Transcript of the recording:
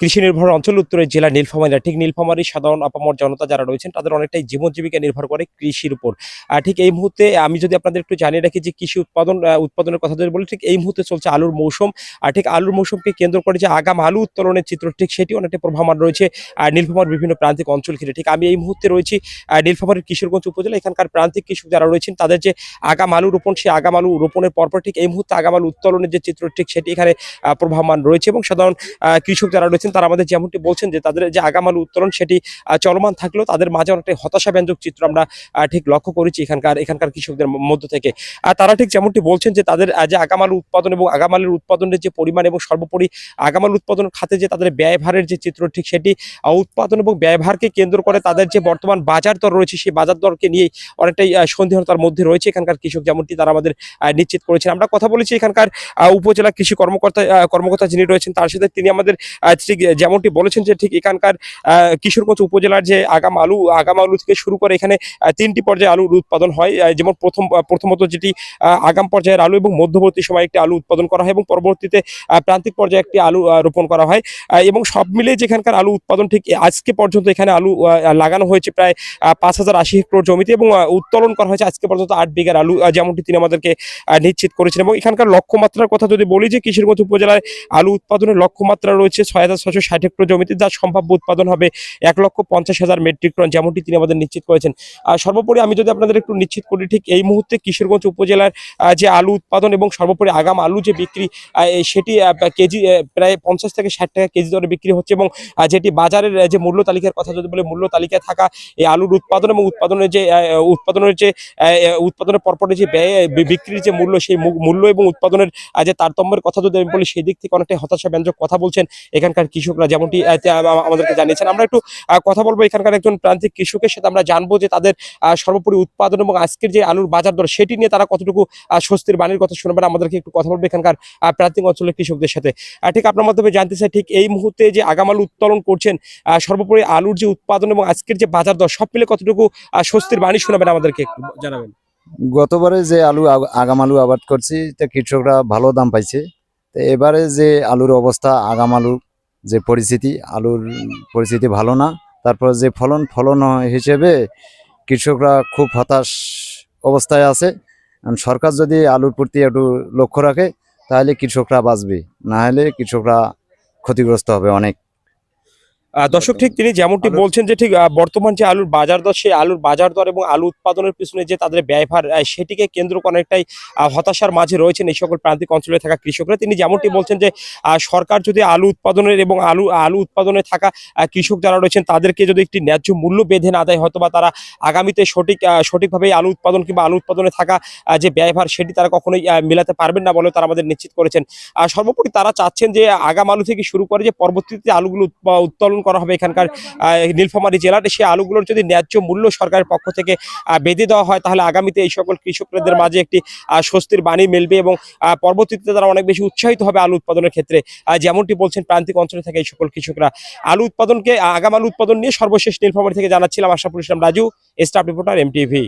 কৃষি নির্ভর অঞ্চল, উত্তরের জেলা নীলফামারী। ঠিক নীলফামারী সাধারণ আপামর জনতা যারা রয়েছেন, তাদের অনেকটাই জীবন জীবিকা নির্ভর করে কৃষির উপর। ঠিক এই মুহূর্তে আমি যদি আপনাদের একটু জানিয়ে রাখি যে কৃষি উৎপাদন উৎপাদনের কথা যদি বলি, ঠিক এই মুহূর্তে চলছে আলুর মৌসুম। আর ঠিক আলুর মৌসুমকে কেন্দ্র করে যে আগাম আলু উত্তোলনের চিত্র, ঠিক সেটি অনেকটা প্রভাবমান রয়েছে, আর নীলফামার বিভিন্ন প্রান্তিক অঞ্চল ঘিরে। ঠিক আমি এই মুহূর্তে রয়েছি নীলফামারীর কিশোরগঞ্জ উপজেলা। এখানকার প্রান্তিক কৃষক যারা রয়েছেন, তাদের যে আগাম আলু রোপণ, সেই আগাম আলু রোপণের পরপর ঠিক এই মুহূর্তে আগাম আলু উত্তোলনের যে চিত্র, ঠিক সেটি এখানে প্রভাবমান রয়েছে। এবং সাধারণ কৃষক যারা রয়েছেন তারা আমাদের যেমনটি বলছেন যে তাদের যে আগাম আলু উত্তোলন সেটি চলমান থাকলেও তাদের মাঝে অনেকটাই হতাশাব্যঞ্জক চিত্র আমরা ঠিক লক্ষ্য করেছি এখানকার এখানকার কৃষকদের মধ্য থেকে। আর তারা ঠিক যেমনটি বলছেন যে তাদের যে আগাম আলু উৎপাদন এবং আগাম আলুর উৎপাদনের যে পরিমাণ এবং সর্বোপরি আগাম আলু উৎপাদন খাতে যে তাদের ব্যয়ভারের যে চিত্র, ঠিক সেটি উৎপাদন এবং ব্যয়ভারকে কেন্দ্র করে তাদের যে বর্তমান বাজার দর রয়েছে, সেই বাজার দরকে নিয়েই অনেকটাই সন্দেহতার মধ্যে রয়েছে এখানকার কৃষক যেমনটি তারা আমাদের নিশ্চিত করেছেন। আমরা কথা বলেছি এখানকার উপজেলা কৃষি কর্মকর্তা কর্মকর্তা যিনি রয়েছেন, তার সাথে তিনি আমাদের যেমনটি বলেছেন যে ঠিক এখানকার কিশোরগঞ্জ উপজেলার যে আগাম আলু আগাম আলু থেকে শুরু করে এখানে তিনটি পর্যায়ে আলুর উৎপাদন হয়। যেমন প্রথম প্রথমত যেটি আগাম পর্যায়ের আলু এবং মধ্যবর্তী সময়ে একটি আলু উৎপাদন করা হয় এবং পরবর্তীতে প্রান্তিক পর্যায়ে একটি আলু রোপণ করা হয়। এবং সব মিলে যেখানকার আলু উৎপাদন ঠিক আজকে পর্যন্ত এখানে আলু লাগানো হয়েছে প্রায় পাঁচ হাজার আশি হেক্টর জমিতে এবং উত্তোলন করা হয়েছে আজকে পর্যন্ত আট বিঘার আলু যেমনটি তিনি আমাদেরকে নিশ্চিত করেছেন। এবং এখানকার লক্ষ্যমাত্রার কথা যদি বলি যে কিশোরগঞ্জ উপজেলায় আলু উৎপাদনের লক্ষ্যমাত্রা রয়েছে ছয় হাজার ছশো ষাট হেক্টর জমিতে যার সম্ভাব্য উৎপাদন হবে এক লক্ষ পঞ্চাশ হাজার মেট্রিক টন, যেমনটি তিনি আমাদের নিশ্চিত করেছেন। আর সর্বোপরি আমি যদি আপনাদের একটু নিশ্চিত করি, ঠিক এই মুহূর্তে কিশোরগঞ্জ উপজেলার যে আলু উৎপাদন এবং সর্বোপরি আগাম আলু যে বিক্রি সেটি কেজি প্রায় পঞ্চাশ থেকে ষাট টাকা কেজি দরে বিক্রি হচ্ছে এবং যেটি বাজারের যে মূল্য তালিকার কথা যদি বলে, মূল্য তালিকায় থাকা এই আলুর উৎপাদন এবং উৎপাদনের যে উৎপাদনের যে উৎপাদনের পরপরে যে ব্যয় বিক্রির যে মূল্য, সেই মূল্য এবং উৎপাদনের যে তারতম্যের কথা যদি আমি বলি, সেই দিক থেকে অনেকটাই হতাশা ব্যঞ্জক কথা বলছেন এখানকার কৃষকরা যেমনটি আমাদেরকে জানিয়েছেন। আমরা একটু কথা বলব এখানকার একজন প্রান্তিক কৃষকের সাথে আমরা জানব যে তাদের সর্বোপরি উৎপাদন এবং আজকের যে আলুর বাজার দর, সেটি নিয়ে তারা কতটুকু স্বস্তির বাণীর কথা শুনবেন, আমাদেরকে একটু কথা বলব এখানকার প্রান্তিক অঞ্চলের কৃষকদের সাথে। ঠিক আপনার মাধ্যমে জানতে চাই, ঠিক এই মুহূর্তে যে আগাম আলু উত্তোলন করছেন সর্বোপরি আলুর যে উৎপাদন এবং আজকের যে বাজার দর, সব মিলে কতটুকু স্বস্তির বাণী শোনাবেন আমাদেরকে একটু জানাবেন। গতবারে যে আলু আগাম আলু আবাদ করছি, তা কৃষকরা ভালো দাম পাইছে। তো এবারে যে আলুর অবস্থা, আগাম আলুর যে পরিস্থিতি, আলুর পরিস্থিতি ভালো না, তারপর যে ফলন ফলন হিসেবে কৃষকরা খুব হতাশ অবস্থায় আছে। সরকার যদি আলুর প্রতি একটু লক্ষ্য রাখে, তাহলে কৃষকরা বাঁচবে, না হলে কৃষকরা ক্ষতিগ্রস্ত হবে অনেক। দর্শক ঠিক তিনি যেমনটি বলছেন যে ঠিক বর্তমান যে আলুর বাজার দর সেই আলুর বাজার দর এবং আলু উৎপাদনের পিছনে যে তাদের ব্যয়ভার সেটিকে কেন্দ্র করে অনেকটাই হতাশার মাঝে রয়েছেন এই সকল প্রান্তিক অঞ্চলে থাকা কৃষকরা। তিনি যেমনটি বলছেন যে সরকার যদি আলু উৎপাদনের এবং আলু আলু উৎপাদনে থাকা কৃষক যারা রয়েছেন তাদেরকে যদি একটি ন্যায্য মূল্য বেঁধে না দেয় হয়তো বা তারা আগামীতে সঠিক সঠিকভাবে আলু উৎপাদন কিংবা আলু উৎপাদনে থাকা যে ব্যয়ভার সেটি তারা কখনোই মেলাতে পারবেন না বলে তারা আমাদের নিশ্চিত করেছেন। আর সর্বোপরি তারা চাচ্ছেন যে আগাম আলু থেকে শুরু করে যে পরবর্তীতে আলুগুলো উৎপা- উত্তোলন করা হবে এখানকার নীলফামারী জেলার সেই আলুগুলোর যদি ন্যায্য মূল্য সরকারের পক্ষ থেকে বেঁধে দেওয়া হয় তাহলে আগামীতে এই সকল কৃষকদের মাঝে একটি আহ, স্বস্তির বাণী মিলবে এবং পরবর্তীতে তারা অনেক বেশি উৎসাহিত হবে আলু উৎপাদনের ক্ষেত্রে। যেমনটি বলছেন প্রান্তিক অঞ্চলে থেকে এই সকল কৃষকরা। আলু উৎপাদনকে আগাম আলু উৎপাদন নিয়ে সর্বশেষ নীলফামারী থেকে জানাচ্ছিলাম Ashaful Islam Raju staff reporter MTV.